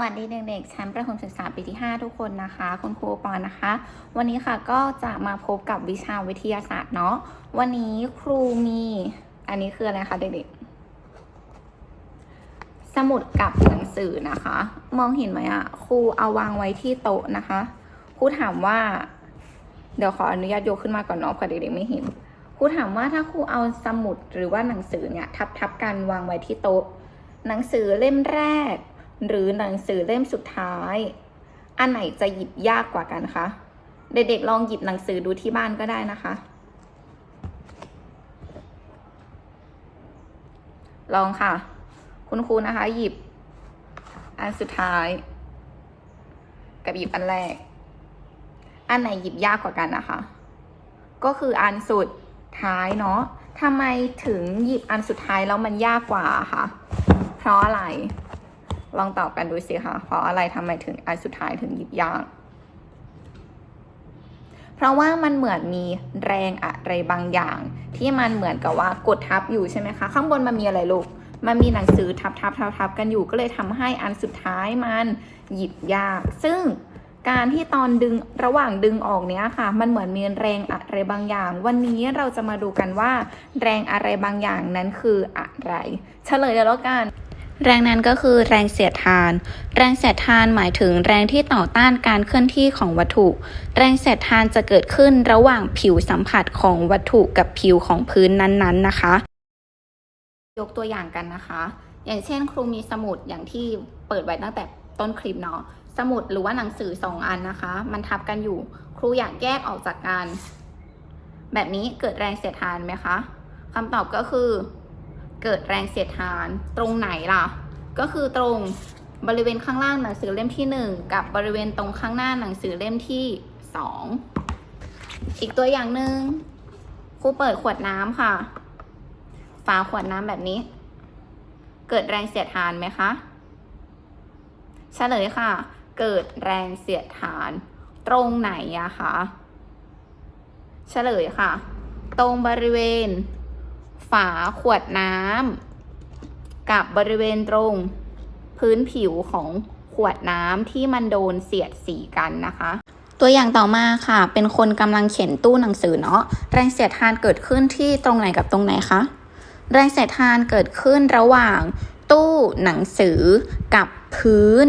วัสดีเด็กๆชั้นประถมศึกษาปีที่ 5 ทุกคนนะคะ คุณครูปอนนะคะ วันนี้ค่ะก็จะมาพบกับวิชาวิทยาศาสตร์เนาะวันนี้ครูมี อันนี้คืออะไรคะเด็กๆ สมุดกับหนังสือนะคะ มองเห็นไหมอะครูเอาวางไว้ที่โต๊ะนะคะครูถามว่า เดี๋ยวขออนุญาตยกขึ้นมาก่อนเนาะเผื่อเด็กๆไม่เห็นครูถามว่าถ้าครูเอาสมุดหรือว่าหนังสือเนี่ยทับทับๆกันวางไว้ที่โต๊ะ หนังสือเล่มแรก หรือหนังสือเล่มสุดท้าย อันไหนจะหยิบยากกว่ากันคะ เด็กๆลองหยิบหนังสือดูที่บ้านก็ได้นะคะ ลองค่ะ คุณครูนะคะ หยิบ อันสุดท้าย กับหยิบอันแรก อันไหนหยิบยากกว่ากันนะคะ ก็คืออันสุดท้ายเนาะทำไมถึงหยิบอันสุดท้ายแล้วมันยากกว่าคะ เพราะอะไร ลองตอบกันดูสิคะเพราะอะไรทำไมถึงอันสุดท้ายถึงหยิบยากเพราะว่ามันเหมือนมีแรงอะไรบางอย่าง ที่มันเหมือนกับว่ากดทับอยู่ใช่ไหมคะ ข้างบนมันมีอะไรลูก มันมีหนังสือทับทับทับทับกันอยู่ก็เลยทำให้อันสุดท้ายมันหยิบยาก ซึ่งการที่ตอนดึงระหว่างดึงออกเนี้ยค่ะ มันเหมือนมีแรงอะไรบางอย่าง วันนี้เราจะมาดูกันว่า แรงอะไรบางอย่างนั้นคืออะไร เฉลยเลยแล้วกัน แรงนั้นก็คือแรงเสียดทาน แรงเสียดทานหมายถึงแรงที่ต่อต้านการเคลื่อนที่ของวัตถุ แรงเสียดทานจะเกิดขึ้นระหว่างผิวสัมผัสของวัตถุกับผิวของพื้นนั้นๆนะคะ ยกตัวอย่างกันนะคะ อย่างเช่น ครูมีสมุดอย่างที่เปิดไว้ตั้งแต่ต้นคลิปเนาะ สมุดหรือว่าหนังสือสองอันนะคะ มันทับกันอยู่ ครูอยากแยกออกจากกัน แบบนี้เกิดแรงเสียดทานไหมคะคำตอบก็คือ เกิดแรงเสียดทานตรงไหนล่ะ ก็คือตรงบริเวณข้างล่างหนังสือเล่มที่ 1 กับบริเวณตรงข้างหน้าหนังสือเล่มที่ 2 อีกตัวอย่างหนึ่งครูเปิดขวดน้ำค่ะ ฝาขวดน้ำแบบนี้ เกิดแรงเสียดทานไหมคะเฉลยค่ะ เกิดแรงเสียดทาน ตรงไหนอะคะเฉลยค่ะ ตรงบริเวณ ฝาขวดน้ำกับบริเวณตรงพื้นผิวของขวดน้ำที่มันโดนเสียดสีกันนะคะ ตัวอย่างต่อมาค่ะ เป็นคนกำลังเขียนตู้หนังสือเนาะแรงเสียดทานเกิดขึ้นที่ตรงไหนกับตรงไหนคะแรงเสียดทานเกิดขึ้นระหว่างตู้หนังสือกับพื้น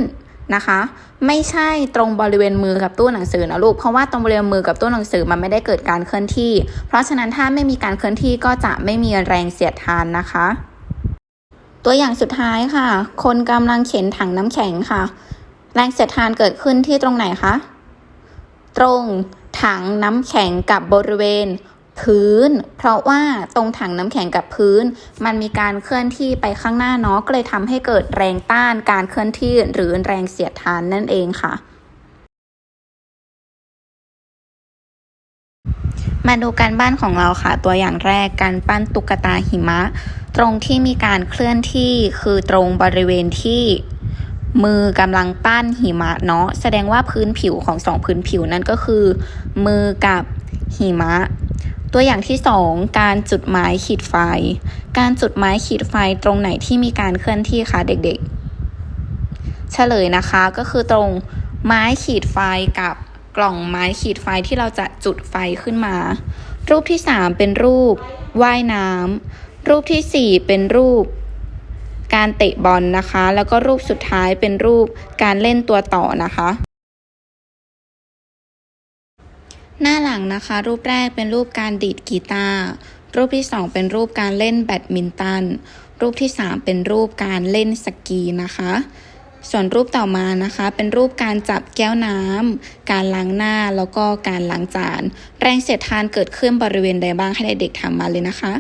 นะคะ ไม่ใช่ตรงบริเวณมือกับตู้หนังสือนะลูกเพราะว่าตรงบริเวณมือกับตู้หนังสือมันไม่ได้เกิดการเคลื่อนที่ เพราะฉะนั้นถ้าไม่มีการเคลื่อนที่ก็จะไม่มีแรงเสียดทานนะคะ ตัวอย่างสุดท้ายค่ะ คนกำลังเข็นถังน้ำแข็งค่ะ แรงเสียดทานเกิดขึ้นที่ตรงไหนคะตรงถังน้ำแข็งกับบริเวณ พื้น เพราะว่าตรงถังน้ำแข็งกับพื้น มันมีการเคลื่อนที่ไปข้างหน้าเนาะก็เลยทำให้เกิดแรงต้านการเคลื่อนที่หรือแรงเสียดทานนั่นเองค่ะ มาดูการบ้านของเราค่ะ ตัวอย่างแรกการปั้นตุ๊กตาหิมะ ตรงที่มีการเคลื่อนที่คือตรงบริเวณที่มือกำลังปั้นหิมะเนาะแสดงว่าพื้นผิวของสองพื้นผิวนั่นก็คือ มือกับหิมะ ตัวอย่างที่สองการจุดไม้ขีดไฟ การจุดไม้ขีดไฟตรงไหนที่มีการเคลื่อนที่คะเด็กๆ เฉลยนะคะก็คือตรงไม้ขีดไฟกับกล่องไม้ขีดไฟที่เราจะจุดไฟขึ้นมา รูปที่สามเป็นรูปว่ายน้ำรูปที่สี่เป็นรูป การเตะบอลนะคะ แล้วก็รูปสุดท้ายเป็นรูปการเล่นตัวต่อนะคะ หน้าหลังนะคะ รูปแรกเป็นรูปการดีดกีตาร์รูปที่สองเป็นรูปการเล่นแบดมินตัน รูปที่สามเป็นรูปการเล่นสกีนะคะ ส่วนรูปต่อมานะคะ เป็นรูปการจับแก้วน้ำการล้างหน้าแล้วก็การล้างจาน แรงเสียดทานเกิดขึ้นบริเวณใดบ้างให้เด็กๆทำมาเลยนะคะ